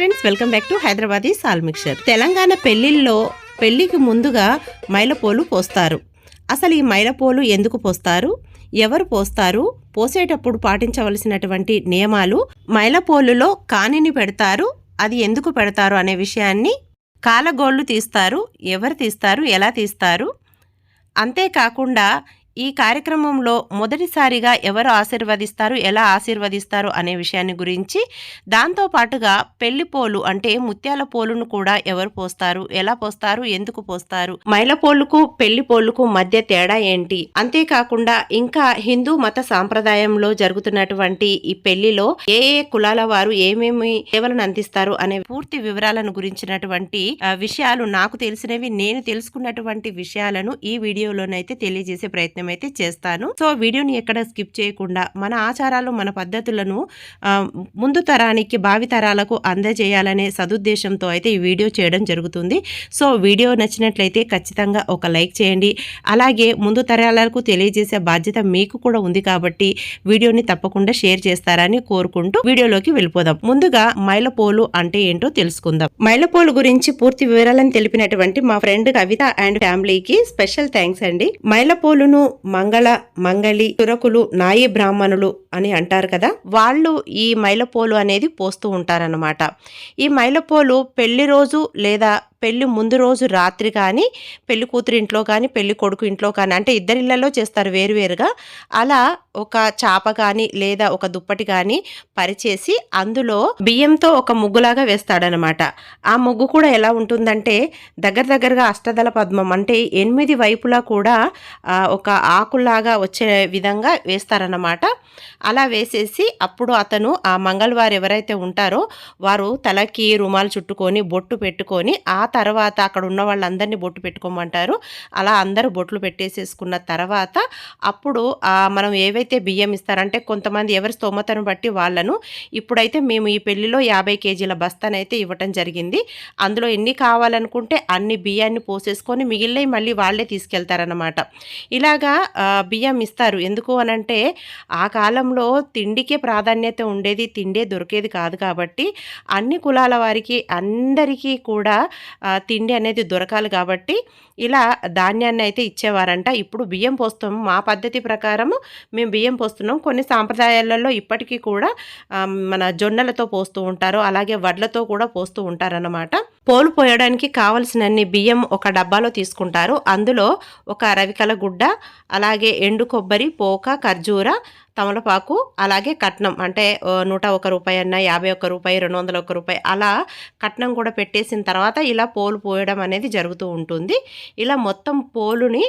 Friends welcome back to Hyderabadi సాల్ mixture. Telangana పెళ్ళిల్లో పెళ్ళికి ముందుగా మైలపోలు పోస్తారు. అసలు ఈ మైలపోలు ఎందుకు పోస్తారు? ఎవరు పోస్తారు? పోసేటప్పుడు పాటించవలసినటువంటి నియమాలు మైలపోలులో కానిని పెడతారు అది ఎందుకు పెడతారు అనే విషయాన్ని కాలగోళ్ళు తీస్తారు. ఎవరు తీస్తారు? ఎలా తీస్తారు? అంతేకాకుండా ఈ కార్యక్రమంలో మొదటిసారిగా ఎవరు ఆశీర్వదిస్తారు ఎలా ఆశీర్వదిస్తారు అనే విషయాన్ని గురించి దాంతో పాటుగా పెళ్ళి పోలు అంటే ముత్యాల పోలును కూడా ఎవరు పోస్తారు ఎలా పోస్తారు ఎందుకు పోస్తారు మైల పోలుకు పెళ్ళి పోలుకు మధ్య తేడా ఏంటి? అంతేకాకుండా ఇంకా హిందూ మత సాంప్రదాయంలో జరుగుతున్నటువంటి ఈ పెళ్ళిలో ఏ ఏ కులాల వారు ఏమేమి సేవలను అందిస్తారు అనే పూర్తి వివరాలను గురించినటువంటి విషయాలు నాకు తెలిసినవి నేను తెలుసుకున్నటువంటి విషయాలను ఈ వీడియోలోనైతే తెలియజేసే ప్రయత్నం అయితే చేస్తాను. సో వీడియోని ఎక్కడ స్కిప్ చేయకుండా మన ఆచారాలు మన పద్ధతులను ముందు తరానికి భావి తరాలకు అందజేయాలనే సదుద్దేశంతో అయితే ఈ వీడియో చేయడం జరుగుతుంది. సో వీడియో నచ్చినట్లయితే ఖచ్చితంగా ఒక లైక్ చేయండి. అలాగే ముందు తరాలకు తెలియజేసే బాధ్యత మీకు కూడా ఉంది కాబట్టి వీడియోని తప్పకుండా షేర్ చేస్తారని కోరుకుంటూ వీడియోలోకి వెళ్ళిపోదాం. ముందుగా మైలపోలు అంటే ఏంటో తెలుసుకుందాం. మైలపోలు గురించి పూర్తి వివరాలను తెలిపినటువంటి మా ఫ్రెండ్ కవిత అండ్ ఫ్యామిలీకి స్పెషల్ థ్యాంక్స్ అండి. మైలపోలును మంగళ మంగళి తురకులు నాయి బ్రాహ్మణులు అని అంటారు కదా. వాళ్ళు ఈ మైలపోలు అనేది పోస్తూ ఉంటారన్నమాట. ఈ మైలపోలు పెళ్ళి రోజు లేదా పెళ్ళి ముందు రోజు రాత్రి కానీ పెళ్ళి కూతురు ఇంట్లో కానీ పెళ్ళి కొడుకు ఇంట్లో కానీ అంటే ఇద్దరిళ్ళలో చేస్తారు వేరువేరుగా. అలా ఒక చాప కానీ లేదా ఒక దుప్పటి కానీ పరిచేసి అందులో బియ్యంతో ఒక ముగ్గులాగా వేస్తాడనమాట. ఆ ముగ్గు కూడా ఎలా ఉంటుందంటే దగ్గర దగ్గరగా అష్టదళ పద్మం అంటే ఎనిమిది వైపులా కూడా ఒక ఆకులాగా వచ్చే విధంగా వేస్తారన్నమాట అలా వేసేసి అప్పుడు అతను ఆ మంగళవారు ఎవరైతే ఉంటారో వారు తలకి రుమాలు చుట్టుకొని బొట్టు పెట్టుకొని ఆ తర్వాత అక్కడ ఉన్న వాళ్ళందరినీ బొట్టు పెట్టుకోమంటారు. అలా అందరూ బొట్లు పెట్టేసేసుకున్న తర్వాత అప్పుడు మనం ఏవైతే బియ్యం ఇస్తారంటే కొంతమంది ఎవరి స్తోమతను బట్టి వాళ్ళను. ఇప్పుడైతే మేము ఈ పెళ్ళిలో యాభై కేజీల బస్తానైతే ఇవ్వటం జరిగింది. అందులో ఎన్ని కావాలనుకుంటే అన్ని బియ్యాన్ని పోసేసుకొని మిగిలినవి మళ్ళీ వాళ్ళే తీసుకెళ్తారనమాట ఇలాగా బియ్యం ఇస్తారు. ఎందుకు అనంటే ఆ కాలంలో తిండికే ప్రాధాన్యత ఉండేది తిండే దొరికేది కాదు కాబట్టి అన్ని కులాల వారికి అందరికీ కూడా తిండి అనేది దొరకాలి కాబట్టి ఇలా ధాన్యాన్ని అయితే ఇచ్చేవారంట. ఇప్పుడు బియ్యం పోస్తాం మా పద్ధతి ప్రకారము మేము బియ్యం పోస్తున్నాం. కొన్ని సాంప్రదాయాలలో ఇప్పటికీ కూడా మన జొన్నలతో పోస్తూ ఉంటారు. అలాగే వడ్లతో కూడా పోస్తూ ఉంటారన్నమాట. పోలు పోయడానికి కావలసినన్ని బియ్యం ఒక డబ్బాలో తీసుకుంటారు. అందులో ఒక రవికల గుడ్డ అలాగే ఎండు కొబ్బరి పోక ఖర్జూర తమలపాకు అలాగే కట్నం. అంటే నూట ఒక రూపాయి అన్న యాభై ఒక్క రూపాయి రెండు వందల ఒక్క రూపాయి అలా కట్నం కూడా పెట్టేసిన తర్వాత ఇలా పోలు పోయడం అనేది జరుగుతూ ఉంటుంది. ఇలా మొత్తం పోలుని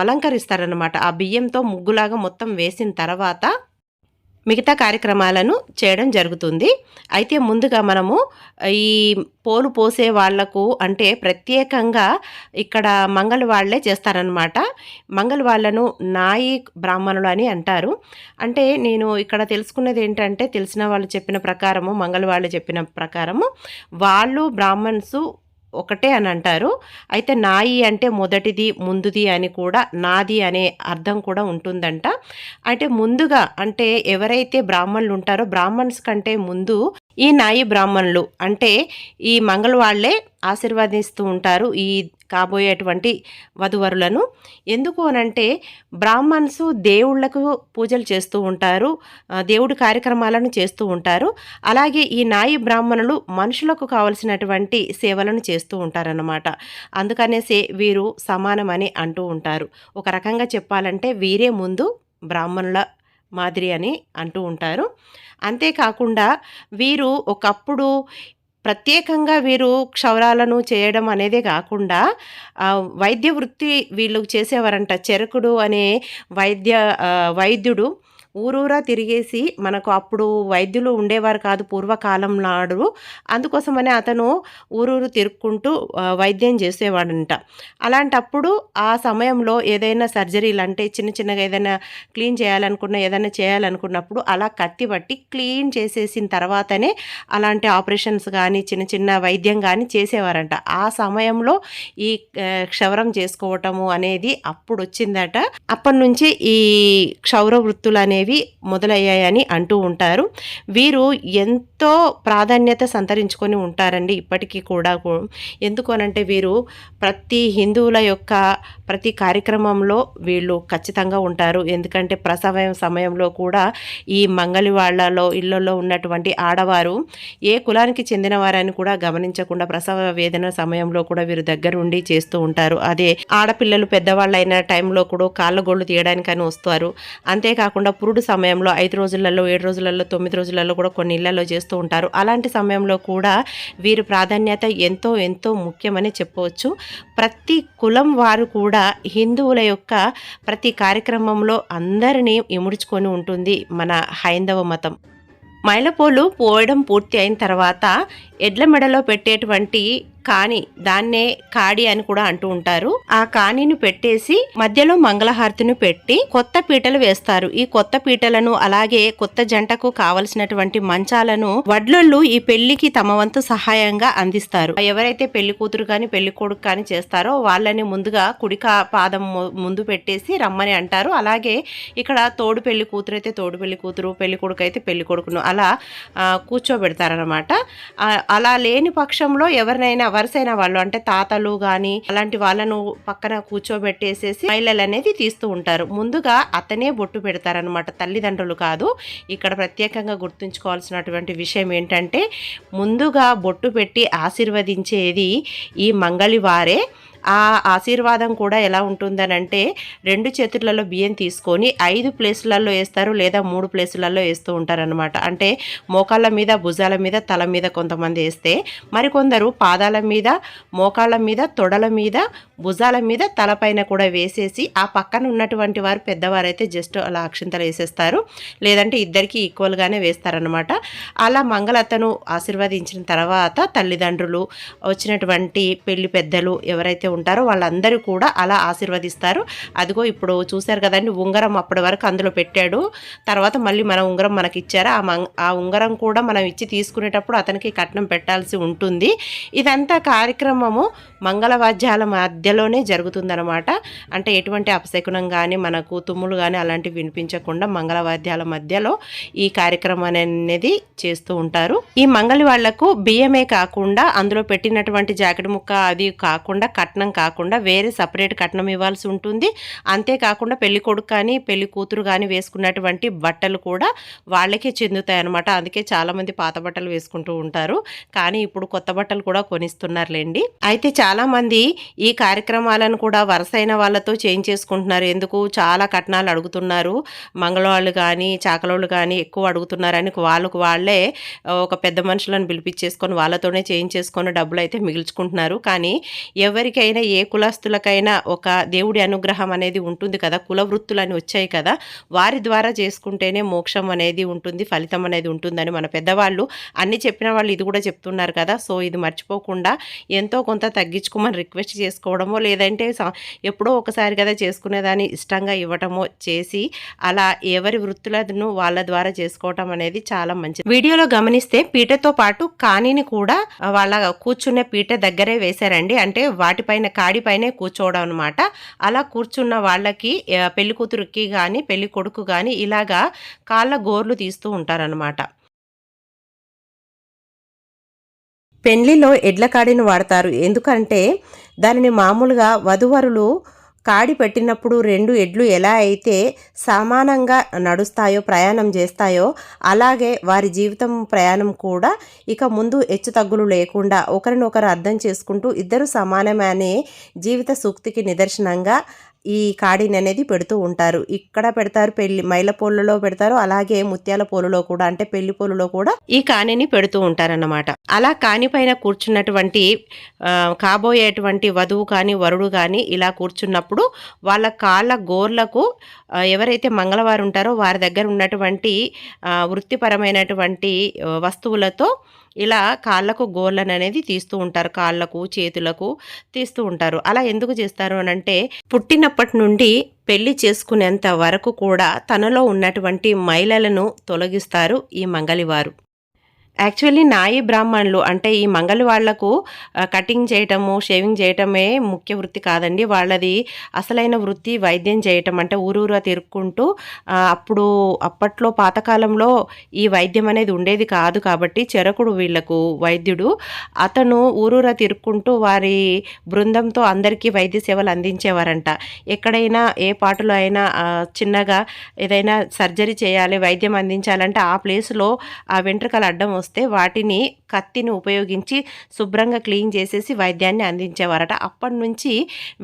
అలంకరిస్తారనమాట ఆ బియ్యంతో ముగ్గులాగా మొత్తం వేసిన తర్వాత మిగతా కార్యక్రమాలను చేయడం జరుగుతుంది. అయితే ముందుగా మనము ఈ పోలు పోసే వాళ్ళకు అంటే ప్రత్యేకంగా ఇక్కడ మంగళ వాళ్ళే చేస్తారనమాట మంగళ వాళ్ళను నాయి బ్రాహ్మణులు అని అంటారు. అంటే నేను ఇక్కడ తెలుసుకున్నది ఏంటంటే తెలిసిన వాళ్ళు చెప్పిన ప్రకారము మంగళ వాళ్ళు చెప్పిన ప్రకారము వాళ్ళు బ్రాహ్మణ్స్ ఒకటే అని అంటారు. అయితే నాయి అంటే మొదటిది ముందుది అని కూడా నాది అనే అర్థం కూడా ఉంటుందంట. అంటే ముందుగా అంటే ఎవరైతే బ్రాహ్మణులు ఉంటారో బ్రాహ్మణ్స్ కంటే ముందు ఈ నాయి బ్రాహ్మణులు. అంటే ఈ మంగళవాళ్ళే ఆశీర్వదిస్తూ ఉంటారు ఈ కాబోయేటువంటి వధువరులను. ఎందుకు అనంటే బ్రాహ్మణ్స్ దేవుళ్ళకు పూజలు చేస్తూ ఉంటారు దేవుడి కార్యక్రమాలను చేస్తూ ఉంటారు. అలాగే ఈ నాయి బ్రాహ్మణులు మనుషులకు కావలసినటువంటి సేవలను చేస్తూ ఉంటారన్నమాట. అందుకనేసే వీరు సమానమని అంటూ ఉంటారు. ఒక రకంగా చెప్పాలంటే వీరే ముందు బ్రాహ్మణుల మాదిరి అని అంటూ ఉంటారు. అంతేకాకుండా వీరు ఒకప్పుడు ప్రత్యేకంగా వీరు క్షౌరాలను చేయడం అనేదే కాకుండా వైద్య వృత్తి వీళ్ళు చేసేవారంట. చెరకుడు అనే వైద్య వైద్యుడు ఊరూరా తిరిగేసి మనకు అప్పుడు వైద్యులు ఉండేవారు కాదు పూర్వకాలం నాడు. అందుకోసమనే అతను ఊరూరు తిరుక్కుంటూ వైద్యం చేసేవాడంట. అలాంటప్పుడు ఆ సమయంలో ఏదైనా సర్జరీలు అంటే చిన్న చిన్నగా ఏదైనా క్లీన్ చేయాలనుకున్న ఏదైనా చేయాలనుకున్నప్పుడు అలా కత్తి పట్టి క్లీన్ చేసేసిన తర్వాతనే అలాంటి ఆపరేషన్స్ కానీ చిన్న చిన్న వైద్యం కానీ చేసేవారంట. ఆ సమయంలో ఈ క్షవరం చేసుకోవటము అనేది అప్పుడు వచ్చిందట. అప్పటి నుంచి ఈ క్షౌర వృత్తులు అనేవి అనేవి మొదలయ్యాయని అంటూ ఉంటారు. వీరు ఎంతో ప్రాధాన్యత సంతరించుకొని ఉంటారండి ఇప్పటికీ కూడా ఎందుకు అనంటే వీరు ప్రతి హిందువుల యొక్క ప్రతి కార్యక్రమంలో వీళ్ళు ఖచ్చితంగా ఉంటారు. ఎందుకంటే ప్రసవ సమయంలో కూడా ఈ మంగళి వాళ్ళలో ఇళ్ళలో ఉన్నటువంటి ఆడవారు ఏ కులానికి చెందినవారని కూడా గమనించకుండా ప్రసవ వేదన సమయంలో కూడా వీరు దగ్గరుండి చేస్తూ ఉంటారు. అదే ఆడపిల్లలు పెద్దవాళ్ళు అయిన టైంలో కూడా కాళ్ళ గోళ్ళు తీయడానికని వస్తారు. అంతేకాకుండా పురుడు సమయంలో ఐదు రోజులలో ఏడు రోజులలో తొమ్మిది రోజులలో కూడా కొన్ని ఇళ్ళలో చేస్తూ ఉంటారు. అలాంటి సమయంలో కూడా వీరి ప్రాధాన్యత ఎంతో ఎంతో ముఖ్యమని చెప్పవచ్చు. ప్రతి కులం వారు కూడా హిందువుల యొక్క ప్రతి కార్యక్రమంలో అందరినీ ఇముడుచుకొని ఉంటుంది మన హైందవ మతం. మైలపోలు పోయడం పూర్తి అయిన తర్వాత ఎడ్ల మెడలో పెట్టేటువంటి కాని దాన్నే కాడి అని కూడా అంటూ ఉంటారు. ఆ కాణిని పెట్టేసి మధ్యలో మంగళహారతిని పెట్టి కొత్త పీటలు వేస్తారు. ఈ కొత్త పీటలను అలాగే కొత్త జంటకు కావలసినటువంటి మంచాలను వడ్లొళ్ళు ఈ పెళ్ళికి తమ వంతు సహాయంగా అందిస్తారు. ఎవరైతే పెళ్ళి కూతురు కానీ పెళ్ళి కొడుకు కానీ చేస్తారో వాళ్ళని ముందుగా కుడిక పాదం ముందు పెట్టేసి రమ్మని అంటారు. అలాగే ఇక్కడ తోడు పెళ్ళి కూతురు అయితే తోడు పెళ్ళి కూతురు పెళ్ళి కొడుకు అయితే పెళ్ళి కొడుకును అలా కూర్చోబెడతారనమాట అలా లేని పక్షంలో ఎవరినైనా వరుసైన వాళ్ళు అంటే తాతలు గాని అలాంటి వాళ్ళను పక్కన కూర్చోబెట్టేసేసి మహిళలు అనేది తీస్తూ ఉంటారు. ముందుగా అతనే బొట్టు పెడతారనమాట తల్లిదండ్రులు కాదు. ఇక్కడ ప్రత్యేకంగా గుర్తుంచుకోవాల్సినటువంటి విషయం ఏంటంటే ముందుగా బొట్టు పెట్టి ఆశీర్వదించేది ఈ మంగళి వారే. ఆ ఆశీర్వాదం కూడా ఎలా ఉంటుందనంటే రెండు చేతులలో బియ్యం తీసుకొని ఐదు ప్లేసులలో వేస్తారు లేదా మూడు ప్లేసులలో వేస్తూ ఉంటారనమాట అంటే మోకాళ్ళ మీద భుజాల మీద తల మీద కొంతమంది వేస్తే మరికొందరు పాదాల మీద మోకాళ్ళ మీద తొడల మీద భుజాల మీద తలపైన కూడా వేసేసి ఆ పక్కన ఉన్నటువంటి వారు పెద్దవారైతే జస్ట్ అలా అక్షింతలు వేసేస్తారు. లేదంటే ఇద్దరికి ఈక్వల్గానే వేస్తారనమాట అలా మంగళతను ఆశీర్వదించిన తర్వాత తల్లిదండ్రులు వచ్చినటువంటి పెళ్ళి పెద్దలు ఎవరైతే ఉంటారో వాళ్ళందరూ కూడా అలా ఆశీర్వదిస్తారు. అదిగో ఇప్పుడు చూశారు కదండి ఉంగరం అప్పటి వరకు అందులో పెట్టాడు. తర్వాత మళ్ళీ మన ఉంగరం మనకి ఇచ్చారు ఆ ఆ ఉంగరం కూడా మనం ఇచ్చి తీసుకునేటప్పుడు అతనికి కట్నం పెట్టాల్సి ఉంటుంది. ఇదంతా కార్యక్రమము మంగళవాద్యాల మధ్యలోనే జరుగుతుందనమాట అంటే ఎటువంటి అపశకునం కానీ మనకు తుమ్ములు కానీ అలాంటివి వినిపించకుండా మంగళవాద్యాల మధ్యలో ఈ కార్యక్రమం అనేది చేస్తూ ఉంటారు. ఈ మంగళి వాళ్ళకు బియ్యమే కాకుండా అందులో పెట్టినటువంటి జాకెట్ ముక్క అది కాకుండా కట్నం కాకుండా వేరే సపరేట్ కట్నం ఇవ్వాల్సి ఉంటుంది. అంతేకాకుండా పెళ్ళి కొడుకు కానీ పెళ్ళి కూతురు కానీ వేసుకున్నటువంటి బట్టలు కూడా వాళ్ళకే చెందుతాయి అనమాట అందుకే చాలా మంది పాత బట్టలు వేసుకుంటూ ఉంటారు. కానీ ఇప్పుడు కొత్త బట్టలు కూడా కొనిస్తున్నారులేండి. అయితే చాలా మంది ఈ కార్యక్రమాలను కూడా వరుసైన వాళ్ళతో చేంజ్ చేసుకుంటున్నారు. ఎందుకు? చాలా కట్నాలు అడుగుతున్నారు. మంగళవాళ్ళు కానీ చాకలోళ్ళు కానీ ఎక్కువ అడుగుతున్నారని వాళ్ళకు వాళ్ళే ఒక పెద్ద మనుషులను పిలిపించేసుకొని వాళ్ళతోనే చేంజ్ డబ్బులు అయితే మిగిల్చుకుంటున్నారు. కానీ ఎవరికైనా ఏ కులస్తులకైనా ఒక దేవుడి అనుగ్రహం అనేది ఉంటుంది కదా కుల వృత్తులు అని వచ్చాయి కదా వారి ద్వారా చేసుకుంటేనే మోక్షం అనేది ఉంటుంది ఫలితం అనేది ఉంటుందని మన పెద్దవాళ్ళు అన్ని చెప్పిన వాళ్ళు ఇది కూడా చెప్తున్నారు కదా. సో ఇది మర్చిపోకుండా ఎంతో కొంత తగ్గించుకోమని రిక్వెస్ట్ చేసుకోవడమో లేదంటే స- ఎప్పుడో ఒకసారి కదా చేసుకునేదాన్ని ఇష్టంగా ఇవ్వటమో చేసి అలా ఎవరి వృత్తులను వాళ్ళ ద్వారా చేసుకోవటం అనేది చాలా మంచిది. వీడియోలో గమనిస్తే పీటతో పాటు కానీని కూడా వాళ్ళ కూర్చునే పీట దగ్గరే వేశారండి. అంటే వాటిపై వాటిపైన కాడిపైనే కూర్చోవడం అనమాట అలా కూర్చున్న వాళ్ళకి పెళ్ళి కూతురుకి కానీ పెళ్ళి కొడుకు కానీ ఇలాగా కాళ్ళ గోర్లు తీస్తూ ఉంటారనమాట పెళ్ళిలో ఎడ్ల కాడిని వాడతారు. ఎందుకంటే దానిని మామూలుగా వధువరులు కాడి పెట్టినప్పుడు రెండు ఎడ్లు ఎలా అయితే సమానంగా నడుస్తాయో ప్రయాణం చేస్తాయో అలాగే వారి జీవితం ప్రయాణం కూడా ఇక ముందు హెచ్చు తగ్గులు లేకుండా ఒకరినొకరు అర్థం చేసుకుంటూ ఇద్దరు సమానమనే జీవిత సూక్తికి నిదర్శనంగా ఈ కాడిని అనేది పెడుతూ ఉంటారు. ఇక్కడ పెడతారు పెళ్ళి మైల పోలులో పెడతారు అలాగే ముత్యాల పోలులో కూడా అంటే పెళ్ళి పోలులో కూడా ఈ కాణిని పెడుతూ ఉంటారన్నమాట. అలా కాని పైన కూర్చున్నటువంటి కాబోయేటువంటి వధువు కానీ వరుడు కానీ ఇలా కూర్చున్నప్పుడు వాళ్ళ కాళ్ళ గోర్లకు ఎవరైతే మంగళవారు ఉంటారో వారి దగ్గర ఉన్నటువంటి వృత్తిపరమైనటువంటి వస్తువులతో ఇలా కాళ్ళకు గోళ్ళను అనేది తీస్తూ ఉంటారు. కాళ్ళకు చేతులకు తీస్తూ ఉంటారు. అలా ఎందుకు చేస్తారు అని అంటే పుట్టినప్పటి నుండి పెళ్ళి చేసుకునేంత వరకు కూడా తనలో ఉన్నటువంటి మైలలను తొలగిస్తారు ఈ మంగలివారు. యాక్చువల్లీ నాయి బ్రాహ్మణులు అంటే ఈ మంగళ వాళ్ళకు కటింగ్ చేయటము షేవింగ్ చేయటమే ముఖ్య వృత్తి కాదండి. వాళ్ళది అసలైన వృత్తి వైద్యం చేయటం అంటే ఊరూరా తిరుక్కుంటూ అప్పుడు అప్పట్లో పాతకాలంలో ఈ వైద్యం అనేది ఉండేది కాదు కాబట్టి చెరకుడు వీళ్ళకు వైద్యుడు. అతను ఊరూరా తిరుక్కుంటూ వారి బృందంతో అందరికీ వైద్య సేవలు అందించేవారంట. ఎక్కడైనా ఏ పాటలో అయినా చిన్నగా ఏదైనా సర్జరీ చేయాలి వైద్యం అందించాలంటే ఆ ప్లేస్లో ఆ వెంట్రుకలు అడ్డం వస్తే వాటిని కత్తిని ఉపయోగించి శుభ్రంగా క్లీన్ చేసేసి వైద్యాన్ని అందించేవారట. అప్పటి నుంచి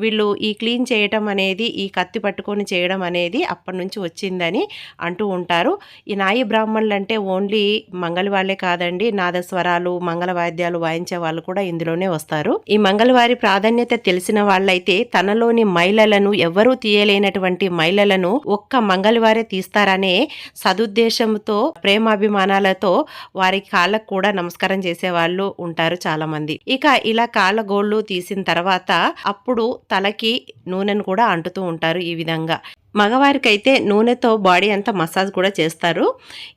వీళ్ళు ఈ క్లీన్ చేయటం అనేది ఈ కత్తి పట్టుకొని చేయడం అనేది అప్పటి నుంచి వచ్చిందని అంటూ ఉంటారు. ఈ నాయి బ్రాహ్మణులు అంటే ఓన్లీ మంగళ వాళ్ళే కాదండి నాదస్వరాలు మంగళ వాయిద్యాలు వాయించే వాళ్ళు కూడా ఇందులోనే వస్తారు. ఈ మంగళవారి ప్రాధాన్యత తెలిసిన వాళ్ళైతే తనలోని మహిళలను ఎవరూ తీయలేనటువంటి మహిళలను ఒక్క మంగళవారే తీస్తారనే సదుద్దేశంతో ప్రేమాభిమానాలతో వారి కాళ్ళకు కూడా నమస్కారం చేసే వాళ్ళు ఉంటారు చాలా మంది ఇక ఇలా కాళ్ళ గోళ్ళు తీసిన తర్వాత అప్పుడు తలకి నూనెను కూడా అంటుతూ ఉంటారు ఈ విధంగా. మగవారికైతే నూనెతో బాడీ అంతా మసాజ్ కూడా చేస్తారు.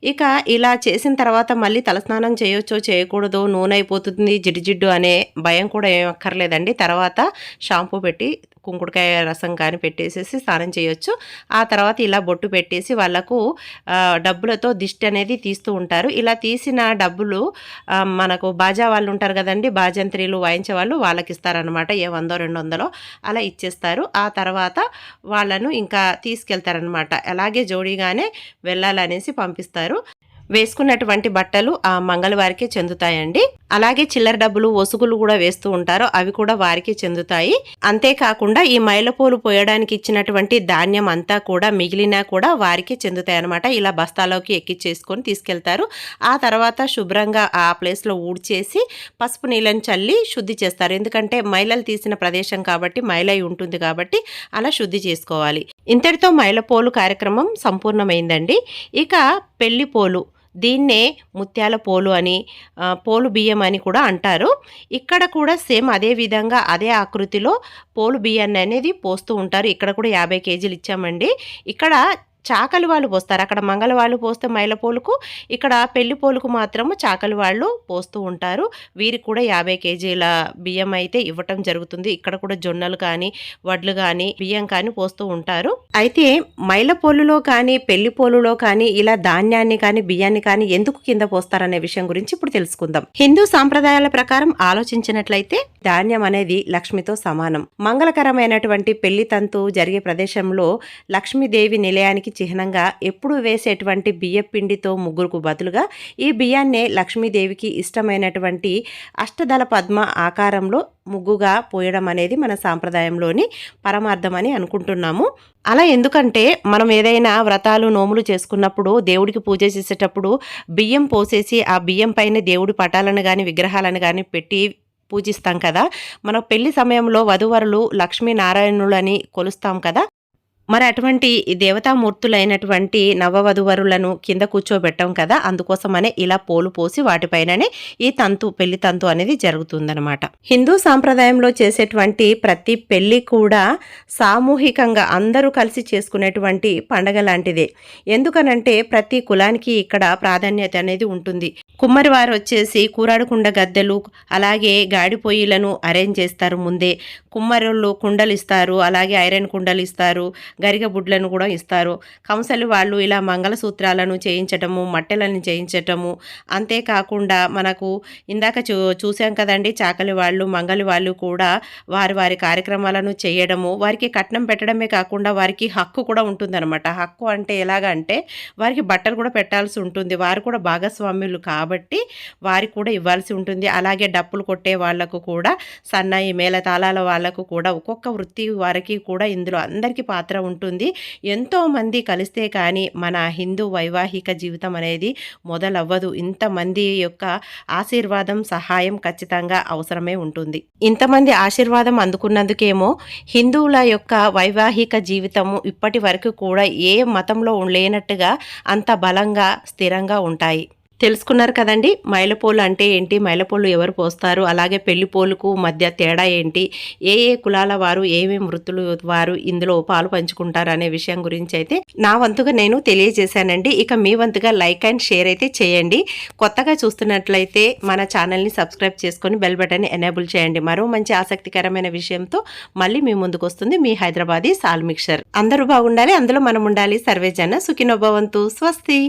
ఇక ఇలా చేసిన తర్వాత మళ్ళీ తలస్నానం చేయొచ్చో చేయకూడదు నూనె అయిపోతుంది జిడ్డు జిడ్డు అనే భయం కూడా ఏం అక్కర్లేదండి. తర్వాత షాంపూ పెట్టి కుంకుడుకాయ రసం కానీ పెట్టేసేసి స్నానం చేయొచ్చు. ఆ తర్వాత ఇలా బొట్టు పెట్టేసి వాళ్ళకు డబ్బులతో దిష్టి అనేది తీస్తూ ఉంటారు. ఇలా తీసిన డబ్బులు మనకు బాజా వాళ్ళు ఉంటారు కదండి బాజంత్రీలు వాయించే వాళ్ళు వాళ్ళకి ఇస్తారనమాట ఏ వందో రెండు వందలో అలా ఇచ్చేస్తారు. ఆ తర్వాత వాళ్ళను ఇంకా తీసుకెళ్తారనమాట అలాగే జోడీగానే వెళ్ళాలనేసి పంపిస్తారు. వేసుకున్నటువంటి బట్టలు ఆ మంగళవారికే చెందుతాయండి. అలాగే చిల్లర డబ్బులు ఒసుగులు కూడా వేస్తూ ఉంటారు అవి కూడా వారికి చెందుతాయి. అంతేకాకుండా ఈ మైలపూలు పోయడానికి ఇచ్చినటువంటి ధాన్యం అంతా కూడా మిగిలినా కూడా వారికి చెందుతాయి అనమాట ఇలా బస్తాలోకి ఎక్కిచ్చేసుకొని తీసుకెళ్తారు. ఆ తర్వాత శుభ్రంగా ఆ ప్లేస్లో ఊడ్చేసి పసుపు నీళ్ళని చల్లి శుద్ధి చేస్తారు. ఎందుకంటే మైలలు తీసిన ప్రదేశం కాబట్టి మైలై ఉంటుంది కాబట్టి అలా శుద్ధి చేసుకోవాలి. ఇంతటితో మైలపోలు కార్యక్రమం సంపూర్ణమైందండి. ఇక పెళ్ళిపోలు. దీన్నే ముత్యాల పోలు అని పోలు బియ్యం అని కూడా అంటారు. ఇక్కడ కూడా సేమ్ అదే విధంగా అదే ఆకృతిలో పోలు బియ్యాన్ని అనేది పోస్తూ ఉంటారు. ఇక్కడ కూడా యాభై కేజీలు ఇచ్చామండి. ఇక్కడ చాకలి వాళ్ళు పోస్తారు. అక్కడ మంగళ వాళ్ళు పోస్తే మైలపోలుకు ఇక్కడ పెళ్ళి పోలుకు మాత్రము చాకలి వాళ్ళు పోస్తూ ఉంటారు. వీరికి కూడా యాభై కేజీల బియ్యం అయితే ఇవ్వటం జరుగుతుంది. ఇక్కడ కూడా జొన్నలు కానీ వడ్లు కానీ బియ్యం కానీ పోస్తూ ఉంటారు. అయితే మైలపోలులో కానీ పెళ్ళి పోలులో కానీ ఇలా ధాన్యాన్ని కానీ బియ్యాన్ని కానీ ఎందుకు కింద పోస్తారనే విషయం గురించి ఇప్పుడు తెలుసుకుందాం. హిందూ సాంప్రదాయాల ప్రకారం ఆలోచించినట్లయితే ధాన్యం అనేది లక్ష్మితో సమానం. మంగళకరమైనటువంటి పెళ్ళి తంతు జరిగే ప్రదేశంలో లక్ష్మీదేవి నిలయానికి చిహ్నంగా ఎప్పుడు వేసేటువంటి బియ్య పిండితో ముగ్గురుకు బదులుగా ఈ బియ్యాన్నే లక్ష్మీదేవికి ఇష్టమైనటువంటి అష్టదళ పద్మ ఆకారంలో ముగ్గుగా పోయడం అనేది మన సాంప్రదాయంలోని పరమార్థం అని అనుకుంటున్నాము. అలా ఎందుకంటే మనం ఏదైనా వ్రతాలు నోములు చేసుకున్నప్పుడు దేవుడికి పూజ చేసేటప్పుడు బియ్యం పోసేసి ఆ బియ్యం పైన దేవుడి పటాలను కానీ విగ్రహాలను కానీ పెట్టి పూజిస్తాం కదా. మన పెళ్ళి సమయంలో వధువరులు లక్ష్మీనారాయణులని కొలుస్తాం కదా. మరి అటువంటి దేవతామూర్తులైనటువంటి నవవధువరులను కింద కూర్చోబెట్టాం కదా అందుకోసమనే ఇలా పోలు పోసి వాటిపైననే ఈ తంతు పెళ్ళి తంతు అనేది జరుగుతుందనమాట హిందూ సాంప్రదాయంలో చేసేటువంటి ప్రతి పెళ్ళి కూడా సామూహికంగా అందరూ కలిసి చేసుకునేటువంటి పండగ లాంటిదే. ఎందుకనంటే ప్రతి కులానికి ఇక్కడ ప్రాధాన్యత అనేది ఉంటుంది. కుమ్మరి వారు వచ్చేసి కూరాడుకుండ గద్దెలు అలాగే గాడిపొయ్యిలను అరేంజ్ చేస్తారు ముందే. కుమ్మరులు కుండలు ఇస్తారు అలాగే ఐరన్ కుండలు ఇస్తారు గరిగ బుడ్లను కూడా ఇస్తారు. కంసలి వాళ్ళు ఇలా మంగళసూత్రాలను చేయించటము మట్టెలను చేయించటము అంతేకాకుండా మనకు ఇందాక చూ చూసాం కదండి చాకలి వాళ్ళు మంగలి వాళ్ళు కూడా వారి వారి కార్యక్రమాలను చేయడము వారికి కట్నం పెట్టడమే కాకుండా వారికి హక్కు కూడా ఉంటుందన్నమాట. హక్కు అంటే ఎలాగంటే వారికి బట్టలు కూడా పెట్టాల్సి ఉంటుంది. వారు కూడా భాగస్వామ్యులు కాబట్టి కాబట్టి వారికి కూడా ఇవ్వాల్సి ఉంటుంది. అలాగే డప్పులు కొట్టే వాళ్ళకు కూడా సన్నాయి మేళ తాళాల వాళ్ళకు కూడా ఒక్కొక్క వృత్తి వారికి కూడా ఇందులో అందరికీ పాత్ర ఉంటుంది. ఎంతోమంది కలిస్తే కానీ మన హిందూ వైవాహిక జీవితం అనేది మొదలవ్వదు. ఇంతమంది యొక్క ఆశీర్వాదం సహాయం ఖచ్చితంగా అవసరమే ఉంటుంది. ఇంతమంది ఆశీర్వాదం అందుకున్నందుకేమో హిందువుల యొక్క వైవాహిక జీవితము ఇప్పటి వరకు కూడా ఏ మతంలో లేనట్టుగా అంత బలంగా స్థిరంగా ఉంటాయి. తెలుసుకున్నారు కదండి. మైలపోలు అంటే ఏంటి? మైలపోలు ఎవరు పోస్తారు? అలాగే పెళ్ళి పోలుకు మధ్య తేడా ఏంటి? ఏ ఏ కులాల వారు ఏమేమి వృత్తులు వారు ఇందులో పాలు పంచుకుంటారు అనే విషయం గురించి అయితే నా వంతుగా నేను తెలియజేశానండి. ఇక మీ వంతుగా లైక్ అండ్ షేర్ అయితే చేయండి. కొత్తగా చూస్తున్నట్లయితే మన ఛానల్ని సబ్స్క్రైబ్ చేసుకొని బెల్ బటన్ ఎనేబుల్ చేయండి. మరో మంచి ఆసక్తికరమైన విషయంతో మళ్ళీ మీ ముందుకు వస్తుంది మీ హైదరాబాదీ సాల్ మిక్చర్ అందరూ బాగుండాలి అందులో మనం ఉండాలి. సర్వేజన సుఖినోభవంతు స్వస్తి.